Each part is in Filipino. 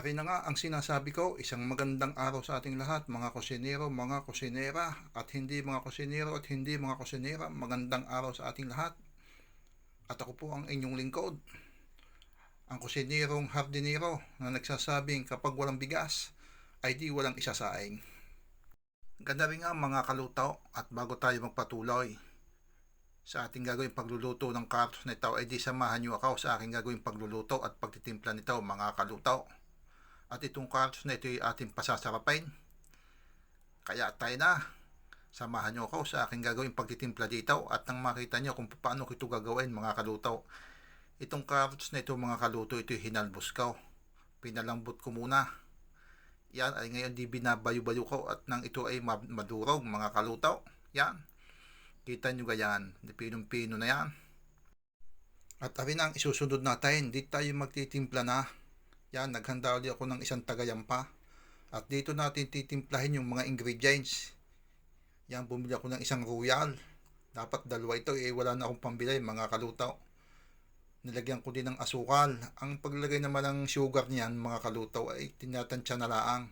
Ari na nga ang sinasabi ko, isang magandang araw sa ating lahat, mga kusinero, mga kusinera, at hindi mga kusinero at hindi mga kusinera, magandang araw sa ating lahat. At ako po ang inyong lingkod, ang kusinerong hardinero na nagsasabing kapag walang bigas, ay di walang isasaing. Ganda rin nga mga kalutaw at bago tayo magpatuloy sa ating gagawing pagluluto ng carrots na ito ay di samahan niyo ako sa aking gagawing pagluluto at pagtitimpla nito mga kalutaw. At itong carrots na ito ay ating pasasarapin. Kaya tayo na. Samahan niyo ako sa aking gagawing pagtitimpla dito at nang makita niyo kung paano ko ito gagawin mga kalutaw. Itong carrots na ito mga kaluto, ito hinalbos ko. Pinalambot ko muna. Yan ay ngayon di binabayo-bayo ko at nang ito ay madurog mga kalutaw. Yan. Kita nyo ganyan. Pinong-pino na yan. At arin ang isusunod natin. Di tayo magtitimpla na. Yan, naghanda ulit ako ng isang tagayampa. At dito natin titimplahin yung mga ingredients. Yan, bumili ako ng isang royal. Dapat dalawa ito, eh wala na akong pambili mga kalutaw. Nilagyan ko din ng asukal. Ang paglagay naman ng sugar niyan mga kalutaw ay tinatansya na laang.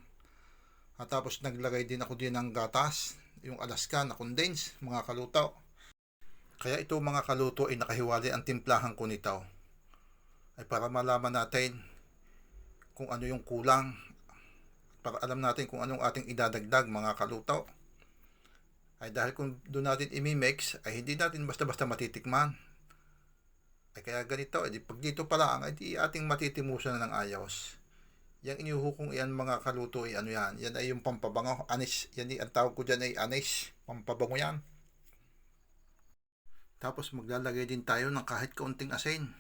At tapos naglagay din ako din ng gatas, yung Alaska na condense mga kalutaw. Kaya ito mga kaluto ay nakahiwalay ang timplahan ko nito. Ay para malaman natin kung ano yung kulang. Para alam natin kung anong ating idadagdag mga kalutaw. Ay dahil kung doon natin imimix ay hindi natin basta-basta matitikman. Ay kaya ganito, edi pag dito pa lang, ay di ating matitimusan na ng ayos. Yang inuhukong iyan mga kaluto ay ano yan, yan ay yung pampabango, anis, yan ay, ang tawag ko dyan ay anis, pampabango yan. Tapos maglalagay din tayo ng kahit kaunting asin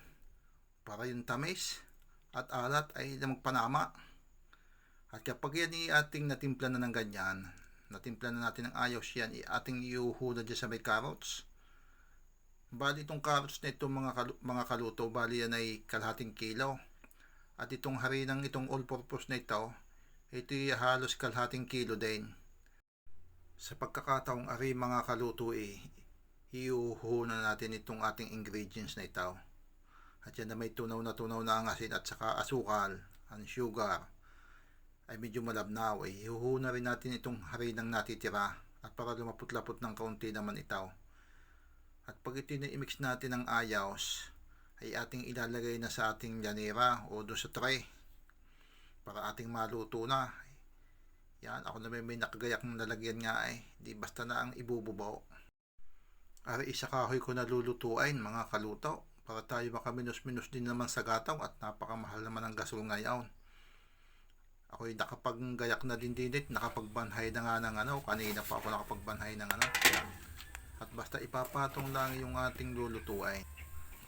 para yung tamis at alat ay na magpanama. At kapag yan ay ating natimpla na ng ganyan, natimpla na natin ng ayos yan, i ating iuhula dyan sa may carrots. Bali itong carrots na itong mga, kalu- mga kaluto, bali yan ay kalahating kilo. At itong harinang itong all-purpose na ito, ito ay halos kalahating kilo din. Sa pagkakataong ari mga kaluto eh, iuhuna natin itong ating ingredients na ito. At yan na may tunaw na tunaw na ang asin at saka asukal, ang sugar, ay medyo malabnaw. Eh, ihuhuna rin natin itong harinang natitira at para lumapot-lapot ng kaunti naman ito. At pag ito na-mix natin ng ayos, ay ating ilalagay na sa ating llanera o doon sa tray para ating maluto na. Yan, ako na may, may nakagayak ng lalagyan nga eh. Di basta na ang ibububaw. Ari isa kahoy ko nalulutuin mga kaluto para tayo makaminus-minus din naman sa gataw at napakamahal naman ang gasol ngayon. Ako'y nakapaggayak na din dinit, nakapagbanhay na nga ng ano, kanina pa ako nakapagbanhay ng ano. At basta ipapatong lang yung ating lulutuin.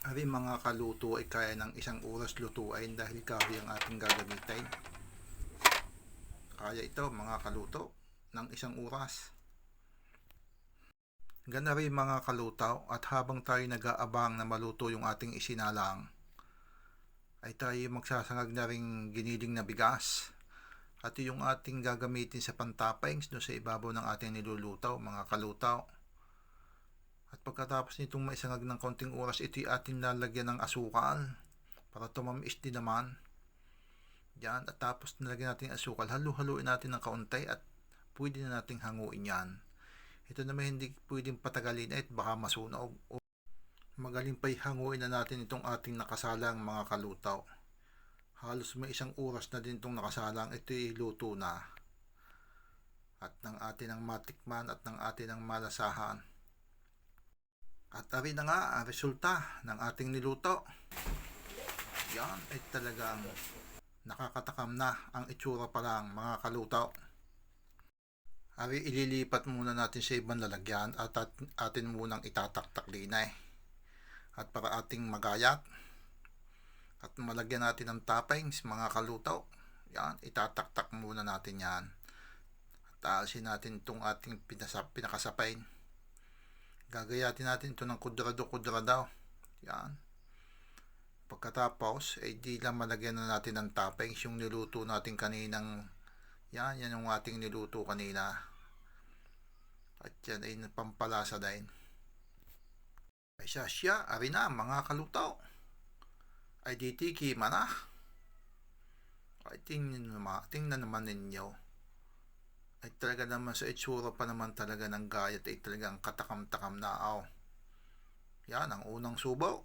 Ari mga kaluto ay kaya ng isang oras lutuin dahil kahoy ang ating gagamitin. Kaya ito mga kaluto ng isang oras. Ganda rin mga kalutaw at habang tayo nag-aabang na maluto yung ating isinalang, ay tayo magsasangag na rin giniling na bigas. At yung ating gagamitin sa pantapings doon sa ibabaw ng ating nilulutaw, mga kalutaw. At pagkatapos nitong maisangag ng konting oras, ito'y ating lalagyan ng asukal para tumamis din naman. Yan, at tapos nilagyan natin ang asukal, halu-haluin natin ng kaunti at pwede na nating hanguin yan. Ito naman hindi pwedeng patagalin at baka masunog. Magaling pa'y hanguin na natin itong ating nakasalang mga kalutaw. Halos may isang oras na din itong nakasalang, ito'y luto na. At ng atin ang matikman at ng atin ang malasahan. At ari na nga ang resulta ng ating niluto. Yan ay talagang nakakatakam na ang itsura pa lang mga kalutaw. Ari ililipat muna natin sa ibang lalagyan at at atin munang itataktak din eh. At para ating magayat at malagyan natin ng toppings mga kalutaw. Yan, itataktak muna natin yan. At aalisin natin itong ating pinasap, pinakasapain. Gagayatin natin ito ng kudrado-kudradaw. Yan. Pagkatapos, ay di lang malagyan na natin ng toppings yung niluto natin kaninang yan, yan yung ating niluto kanina. At yan ay pampalasa din. Ay siya siya, ari na mga kalutaw. Ay ditiki mana. Ay, tingnan, naman, tingnan naman ninyo. Ay talaga naman sa itsura pa naman talaga ng gayat ay talagang katakam-takam na aw. Yan ang unang subo.